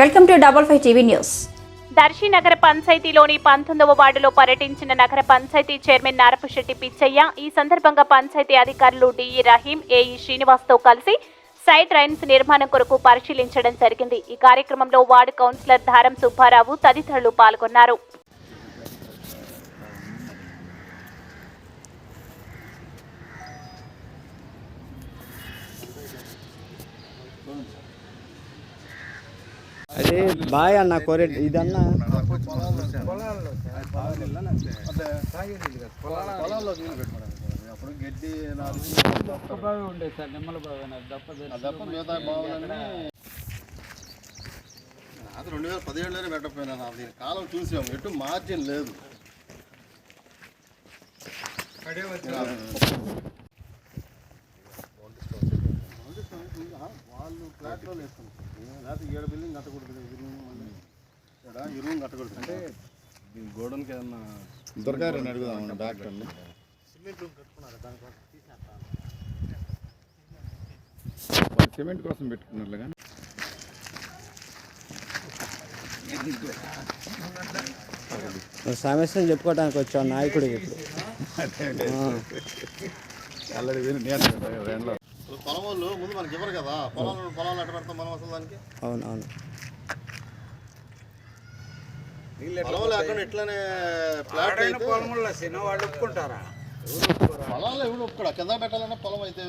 Welcome to double five TV news. Darsi నగర పంచాయతీలోని పంతొమ్మిదవ వార్డులో పర్యటించిన నగర పంచాయతీ చైర్మన్ నారపుశెట్టి పిచ్చయ్య ఈ సందర్భంగా పంచాయతీ అధికారులు డిఈ రహీం ఏఈ శ్రీనివాస్తో కలిసి సైడ్ రైన్స్ నిర్మాణం కొరకు పరిశీలించడం జరిగింది. ఈ కార్యక్రమంలో వార్డు కౌన్సిలర్ ధారం సుబ్బారావు తదితరులు పాల్గొన్నారు. అదే బాయ్ అన్న కోరే ఇదన్నా. పొలాల్లో నీళ్ళు పెట్టుకున్నాను అప్పుడు గడ్డి నాలుగు ఆ దప్ప మిగతా బావులన్నీ అది రెండు వేల పదిహేడులోనే పెట్టకపోయినా నా దీని కాలం చూసాం. ఎటు మార్జిన్ లేదు. వాళ్ళు ఫ్లాట్లో లేకపోతే ఏడు బిల్డింగ్ కట్టకూడదు ఇక్కడ ఇరువు కట్టకూడదు. అంటే గోడౌన్కి ఏదన్నా దొరకారని అడుగుదాం డాక్టర్ని సిమెంట్ కోసం పెట్టుకున్నారు కానీ. సమస్యలు చెప్పుకోవడానికి వచ్చావు నాయకుడు ఇప్పుడు పొలం వాళ్ళు ముందు మనకి ఇవ్వరు కదా? పొలాలు పొలాలు ఎట్ట పెడతాం మనం అసలు దానికి? అవును అవును పొలం లేకుండా ఇట్లానే ఫ్లాట్ అయితే పొలంలో సినిమా వాళ్ళు ఒప్పుకుంటారా? పొలాలు ఎవడు ఒక్కడ కింద పెట్టాలన్నా పొలం అయితే